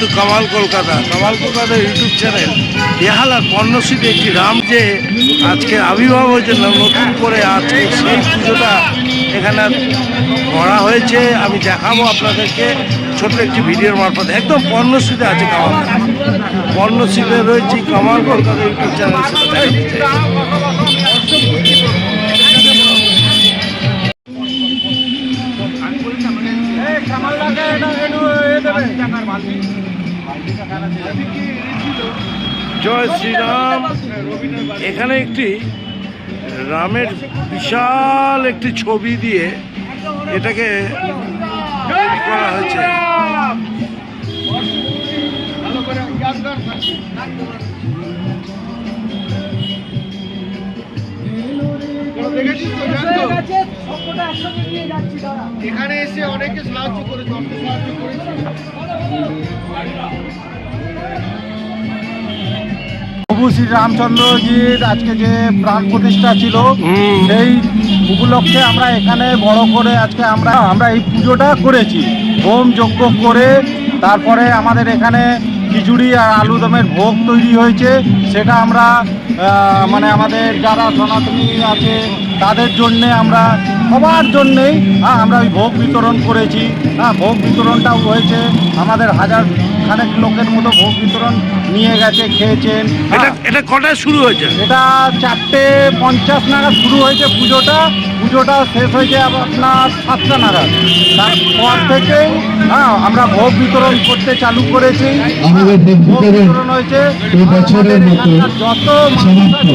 To Kamal Kolkata. Kamal Kolkata YouTube channel. বেহালার পর্ণশীতে একটি রাম যে আজকে আবির্ভাব হয়েছে, নতুন করে আজকে সেই পুজোটা এখানে করা হয়েছে। আমি দেখাবো আপনাদেরকে ছোট্ট একটি ভিডিওর মারফত। একদম পর্ণশীতে আছে কামাল পর্ণশীতে রয়েছে কামাল কলকাতা ইউটিউব চ্যানেল জয় শ্রীরাম। এখানে একটি রামের বিশাল একটি ছবি দিয়ে এটাকে করা হয়েছে। এখানে এসে অনেকে সাহায্য করেছে অর্থ সাহায্য করেছে। প্রভু শ্রী রামচন্দ্রজির আজকে যে প্রাণ প্রতিষ্ঠা ছিল সেই উপলক্ষে আমরা এখানে বড় করে আজকে আমরা আমরা এই পুজোটা করেছি। হোম যজ্ঞ করে তারপরে আমাদের এখানে খিচুড়ি আর আলু দমের ভোগ তৈরি হয়েছে সেটা আমরা মানে আমাদের যারা সনাতনী আছে তাদের জন্যে আমরা সবার জন্যেই হ্যাঁ আমরা ওই ভোগ বিতরণ করেছি। হ্যাঁ ভোগ বিতরণটাও হয়েছে। আমাদের হাজার খানেক লোকের মতো ভোগ বিতরণ নিয়ে গেছে খেয়েছেন। এটা হ্যাঁ। এটা কটায় শুরু হয়েছে? এটা চারটে পঞ্চাশ নাগাদ শুরু হয়েছে পুজোটা। পুজোটা শেষ হয়েছে আপনার সাতটা নাগাদ। তারপর থেকেই হ্যাঁ আমরা ভোগ বিতরণ করতে চালু করেছি। ভোগ বিতরণ বিতরণ হয়েছে। এই বছরের আমাদের মতো এখানকার যত মানুষ আছে,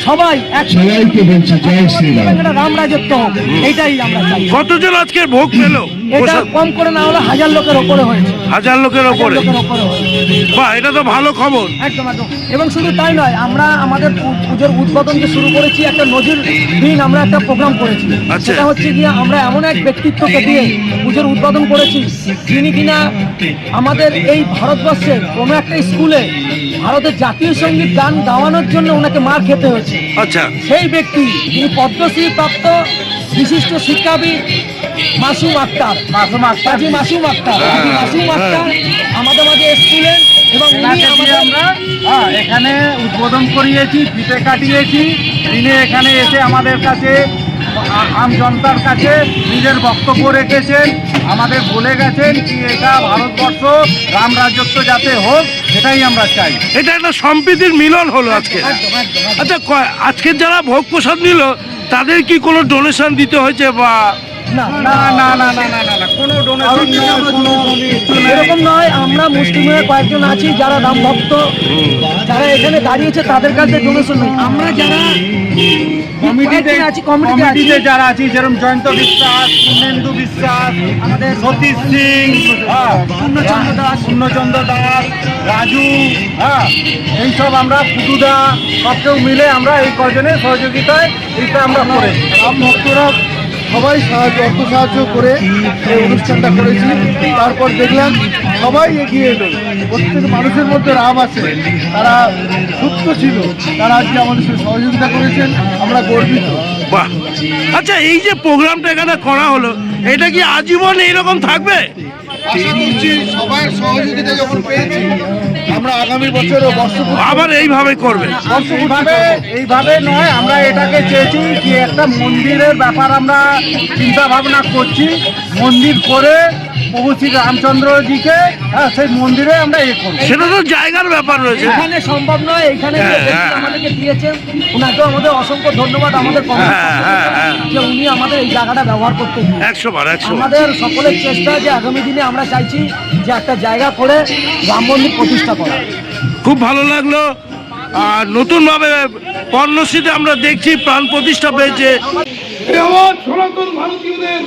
সবাই একসাথে সবাইকে বলছি জয় শ্রীরাম। রাম রাজত্ব এটাই আমরা চাই। কতজন আজকে ভোগ পেল? এটা কম করে না হলে হাজার লোকের ওপরে হয়েছে। হাজার লোকের ওপরে। বাহ এটা তো ভালো খবর। একদম একদম। এবং শুধু তাই নয় আমরা আমাদের পুজোর উদ্বোধন যে শুরু করেছি একটা নজির দিন আমরা একটা প্রোগ্রাম করেছি। আচ্ছা। সেটা হচ্ছে গিয়ে আমরা এমন এক ব্যক্তিত্বকে দিয়ে পুজোর উদ্বোধন করেছি যিনি কিনা আমাদের এই ভারতবর্ষের কোনো একটা স্কুলে ভারতের জাতীয় সংগীত গান গাওয়ানোর জন্য ওনাকে মার খেতে হয়েছে। আচ্ছা। সেই ব্যক্তি যিনি পদ্মশ্রী প্রাপ্ত বিশিষ্ট শিক্ষাবিদ মাসুম আক্তার। মাসুম আক্তার। কাজী মাসুম আক্তার। মাসুম আক্তার আমাদের মাঝে এসেছিলেন এবং উনি আমাদের আমরা হ্যাঁ এখানে উদ্বোধন করিয়েছি ফিতে কাটিয়েছি। তিনি এখানে এসে আমাদের কাছে আম জনতার কাছে নিজের বক্তব্য রেখেছেন আমাদের বলে গেছেন কি এটা ভারতবর্ষ রাম রাজত্ব যাতে হোক সেটাই আমরা চাই। এটা একটা সম্প্রীতির মিলন হলো আজকে। আচ্ছা ক- আজকের যারা ভোগ প্রসাদ নিল তাদের কি কোনো ডোনেশন দিতে হয়েছে বা না না না না না না কোনো ইয়ে এরকম নয় আমরা মুসলিমের কয়েকজন আছি যারা রাম ভক্ত। যারা এখানে দাঁড়িয়েছে তাদের কাছে ডোনেশন নেই। আমরা যারা কমিটিতে আছি কমিটিতে যারা আছি যেরকম জয়ন্ত বিশ্বাস পূর্ণেন্দু বিশ্বাস আমাদের সতীশ সিং হ্যাঁ, পূর্ণচন্দ্র হ্যাঁ, দাস। পূর্ণচন্দ্র দাস রাজু হ্যাঁ এইসব আমরা পুতুদা সব কেউ মিলে আমরা এই কজনের সহযোগিতায় এটা আমরা করে রাম ভক্তরা সবাই সাহায্য অর্থ সাহায্য করে এই অনুষ্ঠানটা করেছি। তারপর দেখলাম সবাই এগিয়ে এলো। প্রত্যেক মানুষের মধ্যে রাম আছে। তারা সুস্থ ছিল। তারা আজকে আমাদের সাথে সহযোগিতা করেছেন। আমরা গর্বিত। বাহ। আচ্ছা এই যে প্রোগ্রামটা এখানে করা হলো এটা কি আজীবন এইরকম থাকবে? আশা করছি সবার সহযোগিতা যখন পেয়েছি আমরা আগামী বছরও আবার এইভাবে করবে। এইভাবে এইভাবে নয় আমরা এটাকে চেয়েছি যে একটা মন্দিরের ব্যাপার আমরা চিন্তা ভাবনা করছি। মন্দির করে প্রভু শ্রী রামচন্দ্রজিকে হ্যাঁ সেই মন্দিরে আমরা এ করব সেটা তো জায়গার ব্যাপার রয়েছে এখানে সম্ভব নয় এখানে হ্যাঁ, হ্যাঁ। আমাদেরকে দিয়েছেন ওনাকেও আমাদের অসংখ্য ধন্যবাদ আমাদের হ্যাঁ। যে উনি আমাদের এই জায়গাটা ব্যবহার করতে একশো বার একশো বার। আমাদের সকলের চেষ্টা যে আগামী দিনে আমরা চাইছি যে একটা জায়গা করে রাম মন্দির প্রতিষ্ঠা করা খুব ভালো লাগল আর নতুনভাবে পর্ণশ্রীতে আমরা দেখছি প্রাণ প্রতিষ্ঠা পেয়েছে সনাতন ভারতীয়দের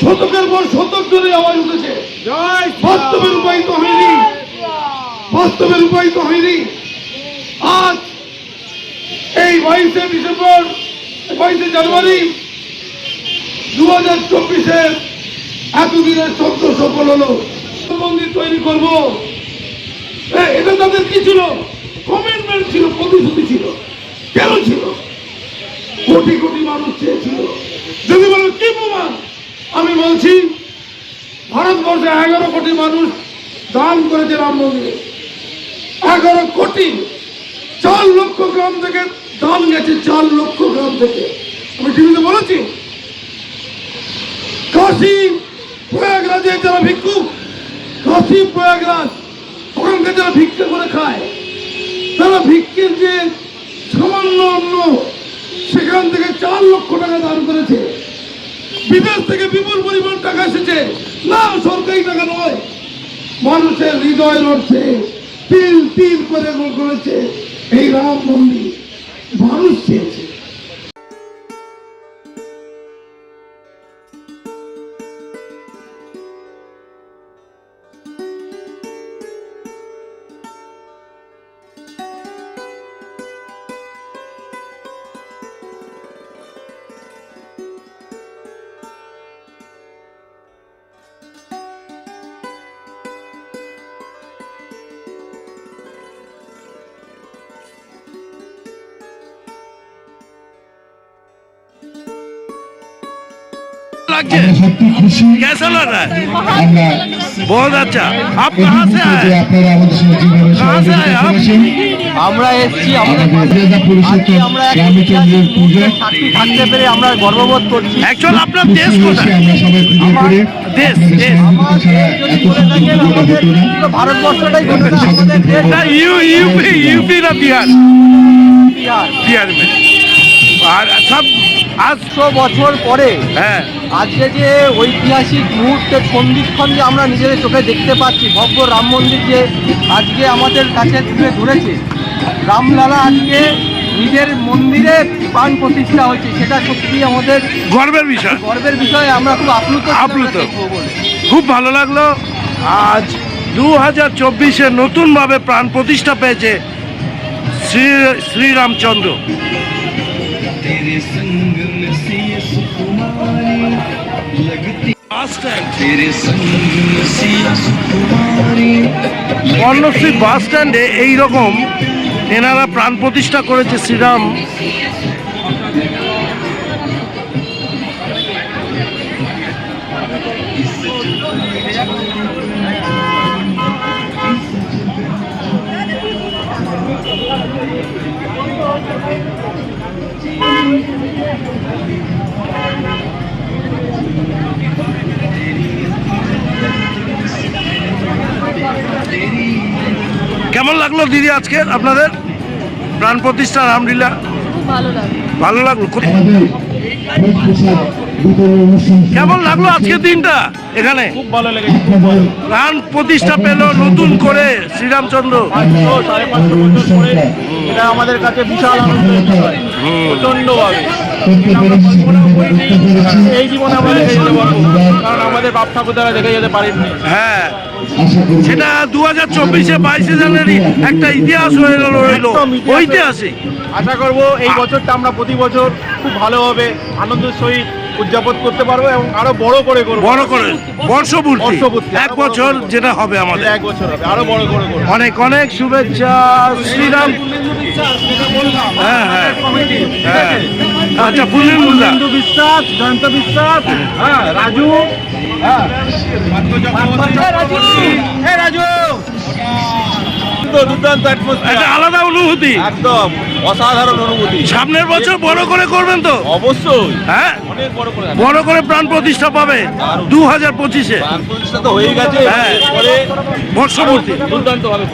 শতকের পর শতক ধরে আওয়াজ উঠেছে। বাস্তবে রূপায়িত হয়নি। বাস্তবে রূপায়িত হয়নি। আজ এই বাইশে ডিসেম্বর বাইশে জানুয়ারি দু হাজার চব্বিশের এতদিনের চোদ্দ সফল হলো। মন্দির তৈরি করব। এটা তাদের কি ছিল? কমিটমেন্ট ছিল প্রতিশ্রুতি ছিল। কেন ছিল? কোটি কোটি মানুষ চেয়েছিল। যদি বলো কি প্রমাণ? আমি বলছি, ভারতবর্ষে এগারো কোটি মানুষ দান করেছে রাম মন্দিরে। এগারো কোটি চার লক্ষ গ্রাম থেকে দান গেছে, চার লক্ষ গ্রাম থেকে। আমি টিভিতে বলেছি? কাশি, প্রয়াগরাজে যারা ভিক্ষু, কাশি, প্রয়াগরাজ, ওখানকার যারা ভিক্ষা করে খায়, তারা ভিক্ষের যে সামান্য অন্য সেখান থেকে চার লক্ষ টাকা দান করেছে। বিদেশ থেকে বিপুল পরিমাণ টাকা এসেছে। না সরকারি টাকা নয়, মানুষের হৃদয় লড়ছে, তিল তিল করে করেছে। এই রাম মন্দির মানুষ চেয়েছে। লাগছে আমরা সত্যি খুশি कैसा लग रहा है আমরা बहुत अच्छा आप कहाँ से অভিভূত যে आए আপনারা আমাদের সঙ্গে যেভাবে कहाँ से आए সহযোগিতা आप করেছেন আমরা এসেছি আমাদের ক্রেতা পরিষদ রামচন্দ্রের পুজো সাক্ষী থাকতে পেরে আমরা গর্ববোধ করছি एक्चुअल अपना খুশি देश হয়েছি কোথায় আমরা সবাই পুজো করে দেশ, আপনাদের দেশ। সহযোগিতা ছাড়া এত সুন্দর পুজোটা হতো না পুরো ভারতবর্ষটাই ঘটেছে আমাদের দেশ ना यू यूपी यूपी ना बिहार বিহার बिहार में और আটশো বছর পরে। হ্যাঁ। আজকে যে ঐতিহাসিক মুহূর্তে সন্ধিক্ষণ যে আমরা নিজেদের চোখে দেখতে পাচ্ছি ভব্য রাম মন্দির যে আজকে আমাদের কাছে তুলে ধরেছে রামলালা আজকে নিজের মন্দিরে প্রাণ প্রতিষ্ঠা হয়েছে সেটা সত্যি আমাদের গর্বের বিষয়। গর্বের বিষয়ে আমরা খুব আপ্লুত আপ্লুত। খুব ভালো লাগল। আজ দু হাজার চব্বিশে নতুনভাবে প্রাণ প্রতিষ্ঠা পেয়েছে শ্রী শ্রীরামচন্দ্র। तेरे संग में सिया सुकुमारी लगती বাস স্ট্যান্ড तेरे संग में सिया सुकुमारी কর্ণশ্রী বাস স্ট্যান্ডে এইরকম এনারা প্রাণ প্রতিষ্ঠা করেছে শ্রীরাম কেমন লাগল দিদি আজকে আপনাদের? প্রাণ প্রতিষ্ঠা রামলীলা ভালো লাগল। ভালো লাগল? কেমন লাগল আজকে দিনটা এখানে? আপনাদের প্রাণ প্রতিষ্ঠা পেল নতুন করে শ্রীরামচন্দ্র। এটা আমাদের কাছে বিশাল আনন্দের বিষয়। প্রচন্ডভাবে এই জীবনে আমরা দেখে যেতে পারব কারণ আমাদের বাপ ঠাকুর দ্বারা দেখে যেতে পারেননি। হ্যাঁ সেটা দু হাজার চব্বিশে বাইশে জানুয়ারি একটা ইতিহাস হয়ে গেল রইল। একদম ইতিহাস ঐতিহাসিক। আশা করব এই বছরটা আমরা প্রতি বছর খুব ভালোভাবে আনন্দের সহিত উদযাপন করতে পারব এবং আরও বড় করে করব। বড় করে বর্ষপূর্তি। বর্ষপূর্তি, এক বছর যেটা হবে আমাদের। এক বছর হবে আরও বড় করে করব। অনেক অনেক শুভেচ্ছা শ্রীরাম। হ্যাঁ হ্যাঁ। হ্যাঁ। আচ্ছা পূর্ণিমুল্লা হিন্দু বিশ্বাস জয়ন্ত বিশ্বাস। হ্যাঁ রাজু। হ্যাঁ। রাজু। এ রাজু। দুর্দান্ত একটা আলাদা অনুভূতি। একদম। অসাধারণ অনুভূতি। সামনের বছর বড় করে করবেন তো? অবশ্যই। হ্যাঁ? অনেক বড় করে। বড় করে প্রাণ প্রতিষ্ঠা পাবে দু হাজার পঁচিশে। প্রাণ প্রতিষ্ঠা তো হয়ে গেছে। হ্যাঁ। পরে বর্ষপূর্তি। দুর্দান্ত হবে।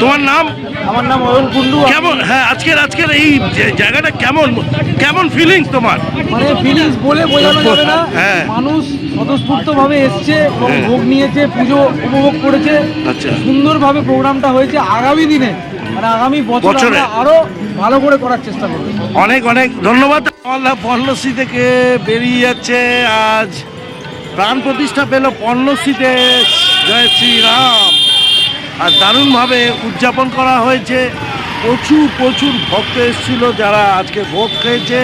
তোমার নাম? আমার নাম অরুণ কুন্ডু কেমন? হ্যাঁ আজকের আজকের এই যে- জায়গাটা কেমন? কেমন ফিলিংস তোমার? মানে ফিলিংস বলে বোঝানো যাবে না। হ্যাঁ। মানুষ স্বতঃস্ফূর্ত ভাবে এসছে হ্যাঁ। ভোগ নিয়েছে পুজো উপভোগ করেছে। আচ্ছা। সুন্দরভাবে প্রোগ্রামটা হয়েছে আগামী দিনে। মানে আগামী বছরে। আরও ভালো করে করার চেষ্টা করব। অনেক অনেক ধন্যবাদ। পর্ণশ্রী থেকে বেরিয়ে যাচ্ছে। আজ প্রাণ প্রতিষ্ঠা পেল পর্ণশ্রীতে জয় শ্রীরাম। আর দারুণভাবে উদযাপন করা হয়েছে। প্রচুর প্রচুর ভক্ত এসেছিল যারা আজকে ভোগ খেয়েছে।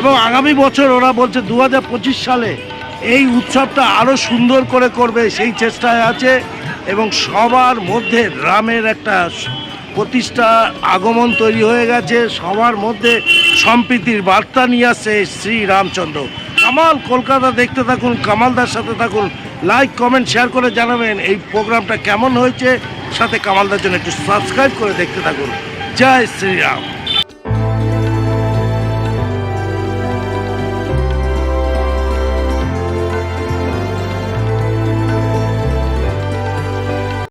এবং আগামী বছর ওরা বলছে দু হাজার পঁচিশ সালে এই উৎসবটা আরও সুন্দর করে করবে সেই চেষ্টায় আছে। এবং সবার মধ্যে রামের একটা প্রতিষ্ঠা আগমন তৈরি হয়ে গেছে। সবার মধ্যে সম্প্রীতির বার্তা নিয়ে আসছে শ্রী রামচন্দ্র। কামাল, কলকাতা দেখতে থাকুন, কামালদার সাথে থাকুন। লাইক কমেন্ট শেয়ার করে জানাবেন এই প্রোগ্রামটা কেমন হয়েছে। সাথে কামালদার জন্য একটু সাবস্ক্রাইব করে দেখতে থাকুন। জয় শ্রীরাম